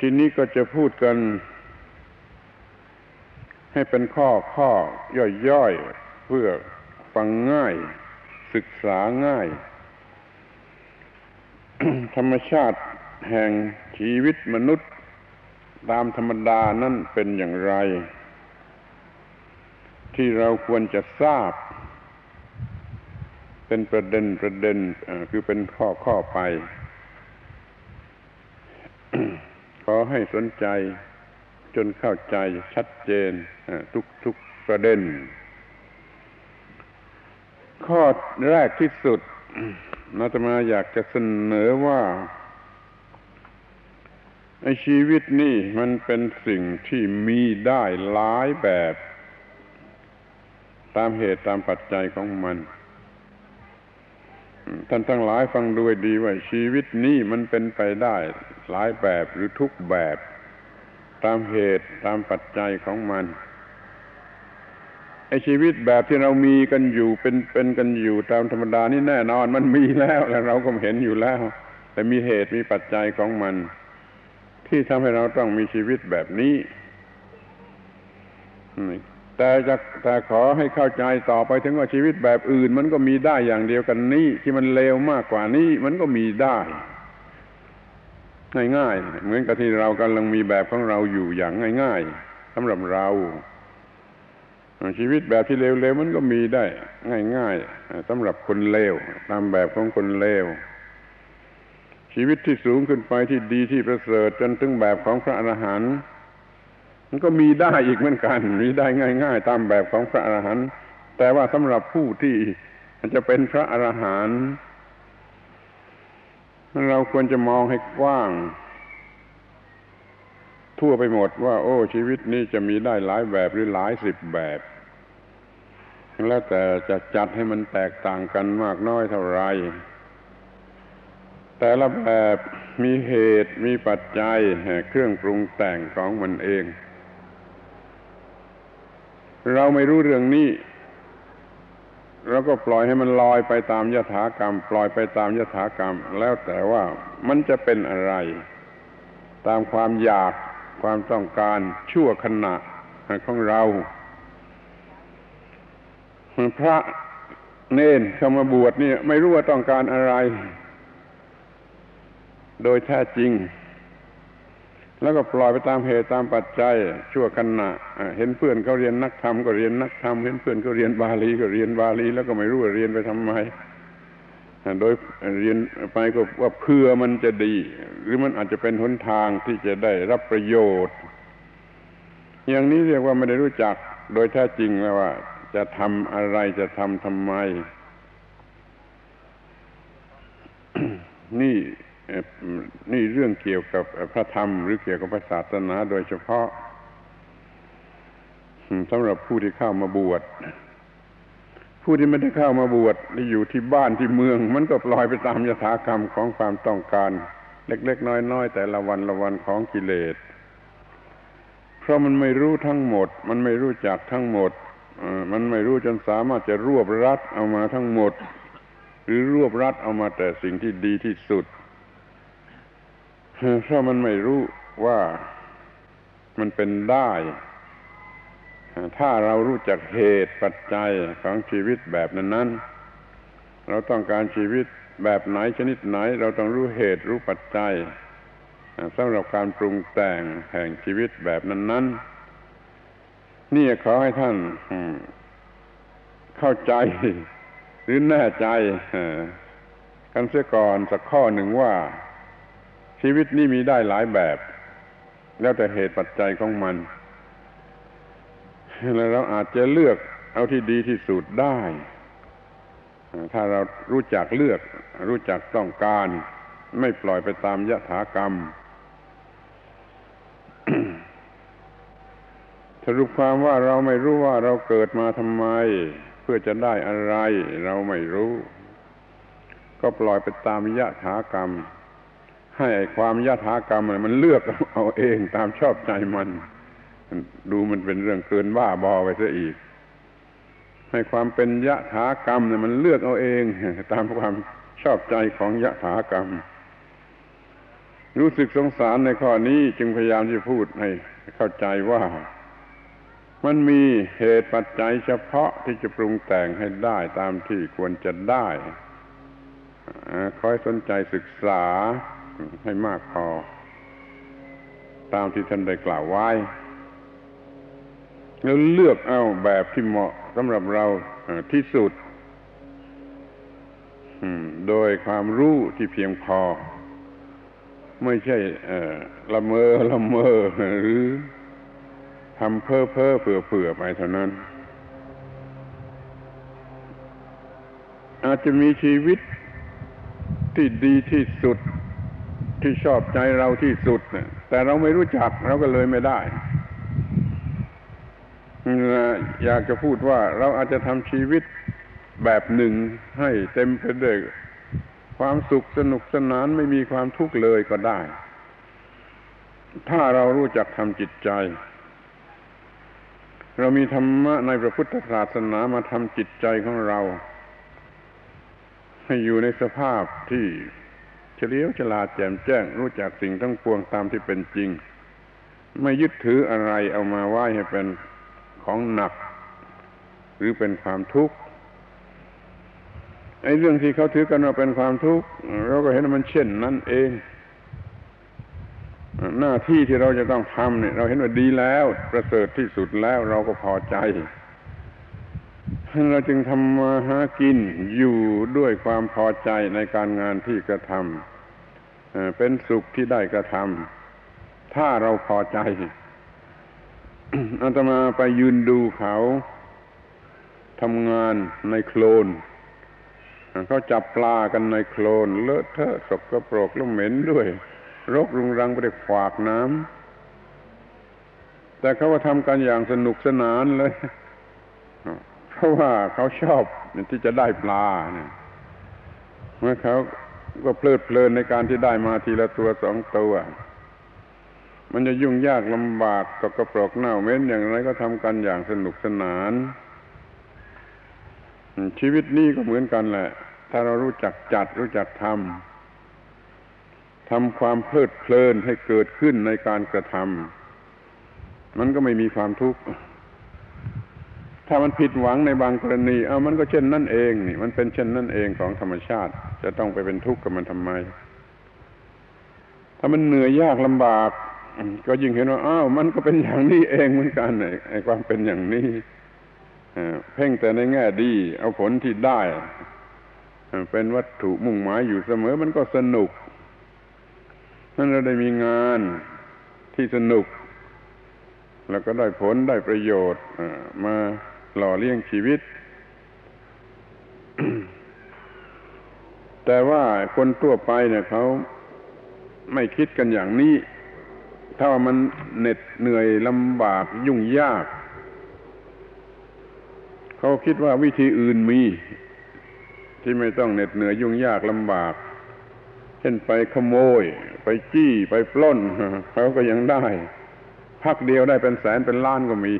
ทีนี้ก็จะพูดกัน ให้เป็นข้อข้อย่อยๆ เพื่อฟังง่าย ศึกษาง่าย ธรรมชาติแห่งชีวิตมนุษย์ ตามธรรมดานั่นเป็นอย่างไร ที่เราควรจะทราบ เป็นประเด็นประเด็นคือเป็นข้อข้อไป ขอ ให้สนใจจนเข้าใจชัดเจนทุกทุกประเด็น ข้อแรกที่สุดนาตมาอยากจะเสนอว่าไอชีวิตนี่มันเป็นสิ่งที่มีได้หลายแบบ ตามเหตุตามปัจจัยของมัน ท่านทั้งหลายฟังด้วยดีว่าชีวิตนี้มันเป็นไปได้ หลายแบบหรือทุกแบบ ตามเหตุตามปัจจัยของมันไอชีวิตแบบที่เรามีกันอยู่เป็นเป็นกันอยู่ตามธรรมดานี่แน่นอนมันมีแล้วแล้วเราก็เห็นอยู่แล้ว แต่มีเหตุมีปัจจัยของมัน ที่ทำให้เราต้องมีชีวิตแบบนี้ แต่จะแต่ขอให้เข้าใจต่อไปถึงว่าชีวิตแบบอื่น มันก็มีได้อย่างเดียวกันนี้ที่มันเลวมากกว่านี้มันก็มีได้ง่ายๆเหมือนกับที่เรากำลังมีแบบของเราอยู่อย่างง่ายๆสำหรับเรา ชีวิตแบบที่เลวๆมันก็มีได้ ง่ายๆสำหรับคนเลวตามแบบของคนเลวชีวิตที่สูงขึ้นไปที่ดีที่ประเสริฐจนถึงแบบของพระอรหันต์ มันก็มีได้อีกเหมือนกัน มีได้ง่าย ๆ ตามแบบของพระอรหันต์แต่ว่าสำหรับผู้ที่จะเป็นพระอรหันต์เราควรจะมองให้กว้าง ทั่วไปหมดว่า โอ้ ชีวิตนี้จะมีได้หลายแบบหรือหลายสิบแบบ แล้วแต่จะจัดให้มันแตกต่างกันมากน้อยเท่าไร แต่ละแบบมีเหตุมีปัจจัยเครื่องปรุงแต่งของมันเอง เราไม่รู้เรื่องนี้เราก็ปล่อยให้มันลอยไปตามยถากรรม ปล่อยไปตามยถากรรม แล้วแต่ว่ามันจะเป็นอะไร ตามความอยากความต้องการชั่วขณะของเรา พระเนนเข้ามาบวชนี่ไม่รู้ว่าต้องการอะไร โดยแท้จริง แล้วก็ปล่อยไปตามเหตุตามปัจจัย ชั่วขณะเห็นเพื่อนเขาเรียนนักธรรมก็เรียนนักธรรมเห็นเพื่อนเขาเรียนบาลีก็เรียนบาลีแล้วก็ไม่รู้ว่าเรียนไปทำไมโดยเรียนไปก็ว่าเพื่อมันจะดี หรือมันอาจจะเป็นหนทางที่จะได้รับประโยชน์ อย่างนี้เรียกว่าไม่ได้รู้จักโดยแท้จริงแล้วว่า จะทำอะไรจะทำทำไม นี่ นี่เรื่องเกี่ยวกับพระธรรม หรือเกี่ยวกับพระศาสนาโดยเฉพาะสำหรับผู้ที่เข้ามาบวชผู้ที่ไม่ได้เข้ามาบวชที่อยู่ที่บ้านที่เมือง มันก็ปล่อยไปตามยถากรรมของความต้องการ เล็ก ๆ น้อยๆแต่ละวันละวันของกิเลส เพราะมันไม่รู้ทั้งหมด มันไม่รู้จักทั้งหมดมันไม่รู้จนสามารถจะรวบรัดเอามาทั้งหมด หรือรวบรัดเอามาแต่สิ่งที่ดีที่สุด เพรามันไม่รู้ว่ามันเป็นได้ ถ้าเรารู้จักเหตุปัจจัยของชีวิตแบบนั้นนั้นเราต้องการชีวิตแบบไหนชนิดไหน เราต้องรู้เหตุรู้ปัจจัยสำหรับการปรุงแต่งแห่งชีวิตแบบนั้นนั้นนี่ขอให้ท่านเข้าใจ หรือแน่ใจกันเสียก่อนสักข้อหนึ่งว่า ชีวิตนี้มีได้หลายแบบ แล้วแต่เหตุปัจจัยของมัน แล้วเราอาจจะเลือกเอาที่ดีที่สุดได้ ถ้าเรารู้จักเลือก รู้จักต้องการ ไม่ปล่อยไปตามยถากรรมสรุปความว่าเราไม่รู้ว่าเราเกิดมาทำไม เพื่อจะได้อะไร เราไม่รู้ ก็ปล่อยไปตามยถากรรม ให้ความยถากรรมมันเลือกเอาเองตามชอบใจมัน ดูมันเป็นเรื่องเกินว่าบอไปซะอีก ให้ความเป็นยะถากรรมเนี่ยมันเลือกเอาเอง ตามความชอบใจของยะถากรรม รู้สึกสงสารในข้อนี้จึงพยายามที่พูดให้เข้าใจว่า มันมีเหตุปัจจัยเฉพาะที่จะปรุงแต่งให้ได้ตามที่ควรจะได้คอยสนใจศึกษา ให้มากพอ ตามที่ท่านได้กล่าวไว้ แล้วเลือกเอาแบบที่เหมาะสำหรับเราที่สุดโดยความรู้ที่เพียงพอ ไม่ใช่ละเมอละเมอหรือทำเพ้อเพ้อเผื่อเผื่อไปเท่านั้น อาจจะมีชีวิตที่ดีที่สุด ที่ชอบใจเราที่สุดแต่เราไม่รู้จักเราก็เลยไม่ได้ อยากจะพูดว่าเราอาจจะทำชีวิตแบบหนึ่งให้เต็มไปด้วยความสุขสนุกสนานไม่มีความทุกข์เลยก็ได้ ถ้าเรารู้จักทำจิตใจ เรามีธรรมะในพระพุทธศาสนามาทำจิตใจของเรา ให้อยู่ในสภาพที่ เฉลียวฉลาดแจ่มแจ้ง รู้จักสิ่งทั้งปวงตามที่เป็นจริง ไม่ยึดถืออะไรเอามาไหว้ให้เป็นของหนัก หรือเป็นความทุกข์ไอ้เรื่องที่เขาถือกันว่าเป็นความทุกข์เราก็เห็นว่ามันเช่นนั้นเอง หน้าที่ที่เราจะต้องทำเนี่ย เราเห็นว่าดีแล้ว ประเสริฐที่สุดแล้วเราก็พอใจ เราจึงทำมาหากินอยู่ด้วยความพอใจในการงานที่กระทำเป็นสุขที่ได้กระทำถ้าเราพอใจอาตมาไปยืนดูเขาทำงานในโคลนเขาจับปลากันในโคลน เลอะเทอะสกปรกแล้วเหม็นด้วยรกรุงรังไปด้วยขวากน้ำแต่เขาว่าทำกันอย่างสนุกสนานเลย เพราะว่าเขาชอบที่จะได้ปลาเนี่ยเมื่อเขาก็เพลิดเพลินในการที่ได้มาทีละตัวสองตัว มันจะยุ่งยากลำบากตกกระปรกเน่าเหม็นอย่างไรก็ทำกันอย่างสนุกสนาน ชีวิตนี้ก็เหมือนกันแหละ ถ้าเรารู้จักจัดรู้จักทำทำความเพลิดเพลินให้เกิดขึ้นในการกระทำมันก็ไม่มีความทุกข์ ถ้ามันผิดหวังในบางกรณีเอามันก็เช่นนั่นเองนี่มันเป็นเช่นนั่นเองของธรรมชาติ จะต้องไปเป็นทุกข์กับมันทำไม ถ้ามันเหนื่อยยากลำบาก ก็ยิ่งเห็นว่าอ้าวมันก็เป็นอย่างนี้เองเหมือนกันไอ้ความเป็นอย่างนี้เพ่งแต่ในแง่ดี เอาผลที่ได้เป็นวัตถุมุ่งหมายอยู่เสมอมันก็สนุกนั่นเราได้มีงานที่สนุก แล้วก็ได้ผลได้ประโยชน์มา หล่อเลี้ยงชีวิต แต่ว่าคนทั่วไปเนี่ยเขาไม่คิดกันอย่างนี้ ถ้าว่ามันเหน็ดเหนื่อยลำบากยุ่งยาก เขาคิดว่าวิธีอื่นมี ที่ไม่ต้องเหน็ดเหนื่อยยุ่งยากลำบาก เช่นไปขโมย ไปจี้ไปปล้นเขาก็ยังได้ พักเดียวได้เป็นแสนเป็นล้านก็มี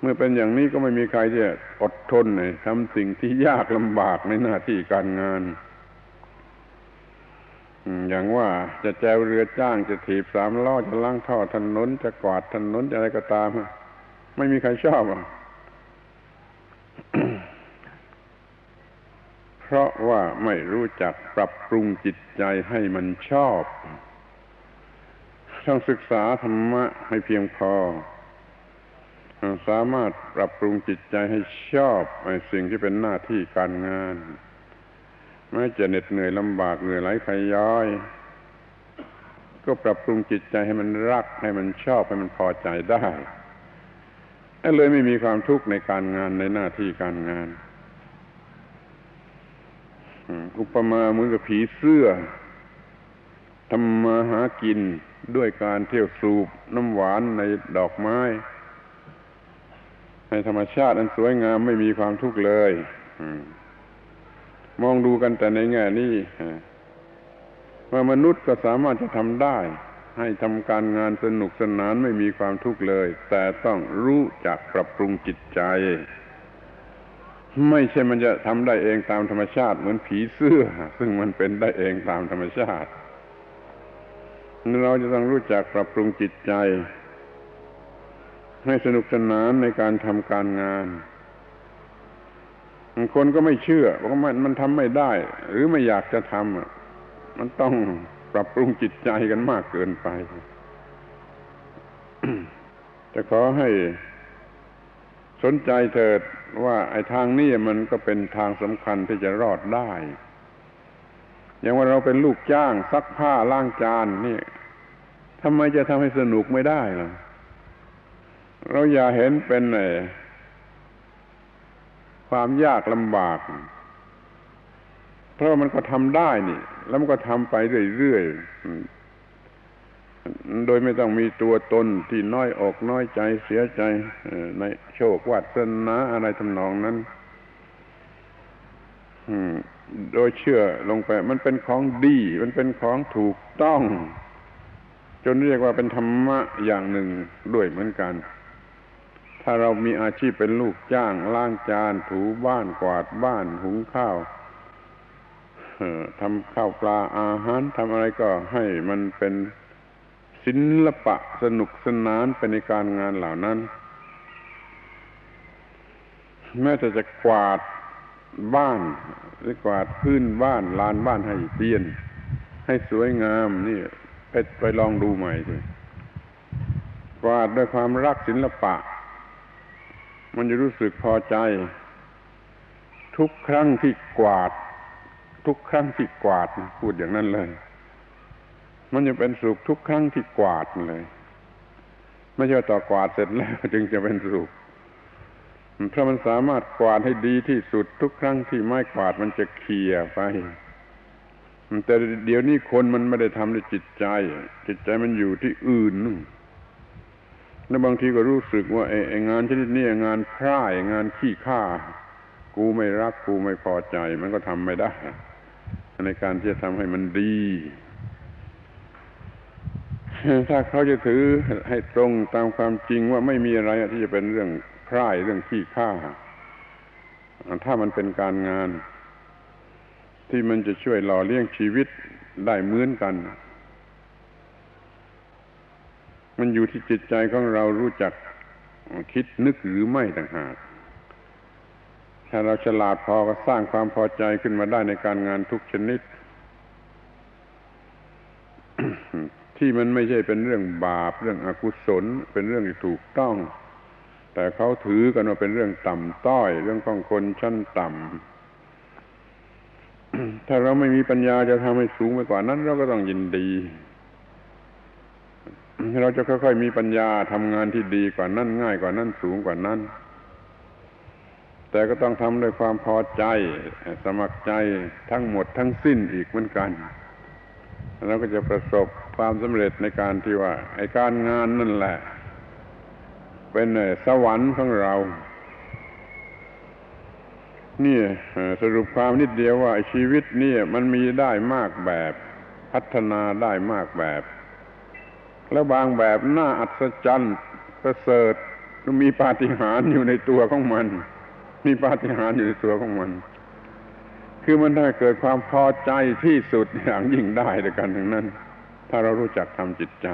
เมื่อเป็นอย่างนี้ก็ไม่มีใครจะอดทนทำสิ่งที่ยากลำบากในหน้าที่การงานอย่างว่าจะแจวเรือจ้างจะถีบสามล้อจะล้างท่อถนนจะกวาดถนนจะอะไรก็ตาม ไม่มีใครชอบอะเพราะว่าไม่รู้จักปรับปรุงจิตใจให้มันชอบ ต้องศึกษาธรรมะให้เพียงพอ สามารถปรับปรุงจิตใจให้ชอบในสิ่งที่เป็นหน้าที่การงานไม่จะเหน็ดเหนื่อยลำบากเหนื่อยไหลขย้อย ก็ปรับปรุงจิตใจให้มันรักให้มันชอบให้มันพอใจได้เลยไม่มีความทุกข์ในการงานในหน้าที่การงาน อุปมาเหมือนกับผีเสื้อทำมาหากินด้วยการเที่ยวสูบน้ำหวานในดอกไม้ ในธรรมชาติอันสวยงามไม่มีความทุกข์เลยมองดูกันแต่ในแง่นี้ว่ามนุษย์ก็สามารถจะทำได้ ให้ทำการงานสนุกสนานไม่มีความทุกข์เลย แต่ต้องรู้จักปรับปรุงจิตใจ ไม่ใช่มันจะทำได้เองตามธรรมชาติเหมือนผีเสื้อ ซึ่งมันเป็นได้เองตามธรรมชาติ เราจะต้องรู้จักปรับปรุงจิตใจ ให้สนุกสนานในการทำการงานคนก็ไม่เชื่อว่ามันมันทำไม่ได้ หรือไม่อยากจะทำมันต้องปรับปรุงจิตใจกันมากเกินไปจะขอให้สนใจเถิดว่าไอ้ทางนี้มันก็เป็นทางสำคัญที่จะรอดได้ อย่างว่าเราเป็นลูกจ้างซักผ้าล้างจานนี่ทำไมจะทำให้สนุกไม่ได้ล่ะ เราอย่าเห็นเป็นความยากลำบาก เพราะมันก็ทำได้นี่ แล้วมันก็ทำไปเรื่อยๆ โดยไม่ต้องมีตัวตนที่น้อยอกน้อยใจเสียใจในโชควาสนาอะไรทำนองนั้นโดยเชื่อลงไป มันเป็นของดี มันเป็นของถูกต้อง จนเรียกว่าเป็นธรรมะอย่างหนึ่งด้วยเหมือนกัน ถ้าเรามีอาชีพเป็นลูกจ้างล้างจานถูบ้านกวาดบ้านหุงข้าวทำข้าวปลาอาหารทำอะไรก็ให้มันเป็นศิลปะสนุกสนานไปในการงานเหล่านั้น แม้แต่จะกวาดบ้านหรือกวาดพื้นบ้านลานบ้านให้เตียน ให้สวยงามนี่ไปไปลองดูใหม่สิกวาดด้วยความรักศิลปะ มันจะรู้สึกพอใจ ทุกครั้งที่กวาด ทุกครั้งที่กวาดพูดอย่างนั้นเลย มันจะเป็นสุขทุกครั้งที่กวาดเลยไม่ใช่ต่อกวาดเสร็จแล้วจึงจะเป็นสุขเพราะมันสามารถกวาดให้ดีที่สุดทุกครั้งที่ไม้กวาดมันจะเคลียไป แต่เดี๋ยวนี้คนมันไม่ได้ทำด้วยจิตใจ จิตใจมันอยู่ที่อื่นนู่น แล้วบางทีก็รู้สึกว่าไอ้งานชนิดนี้งานพร่ายงานขี้ข้ากูไม่รักกูไม่พอใจ มันก็ทำไม่ได้ ในการที่จะทำให้มันดี ถ้าเขาจะถือให้ตรงตามความจริงว่าไม่มีอะไรที่จะเป็นเรื่องพร่ายเรื่องขี้ข้าถ้ามันเป็นการงาน ที่มันจะช่วยหล่อเลี้ยงชีวิตได้เหมือนกัน มันอยู่ที่จิตใจของเรารู้จักคิดนึกหรือไม่ต่างหาก ถ้าเราฉลาดพอก็สร้างความพอใจขึ้นมาได้ในการงานทุกชนิด ที่มันไม่ใช่เป็นเรื่องบาปเรื่องอกุศล เป็นเรื่องที่ถูกต้อง แต่เขาถือกันว่าเป็นเรื่องต่ำต้อย เรื่องของคนชั้นต่ำถ้าเราไม่มีปัญญาจะทำให้สูงไปกว่านั้น เราก็ต้องยินดี เราจะค่อยๆมีปัญญาทำงานที่ดีกว่านั้นง่ายกว่านั้นสูงกว่านั้น แต่ก็ต้องทำด้วยความพอใจ สมัครใจทั้งหมดทั้งสิ้นอีกเหมือนกันเราก็จะประสบความสำเร็จในการที่ว่าไอ้การงานนั่นแหละ เป็นสวรรค์ของเรานี่สรุปความนิดเดียวว่าชีวิตนี่มันมีได้มากแบบ พัฒนาได้มากแบบ แล้วบางแบบน่าอัศจรรย์ประเสริฐมีปาฏิหาริย์อยู่ในตัวของมัน มีปาฏิหาริย์อยู่ในตัวของมัน คือมันได้เกิดความพอใจที่สุดอย่างยิ่งได้ด้วยกันทั้งนั้น ถ้าเรารู้จักทำจิตใจ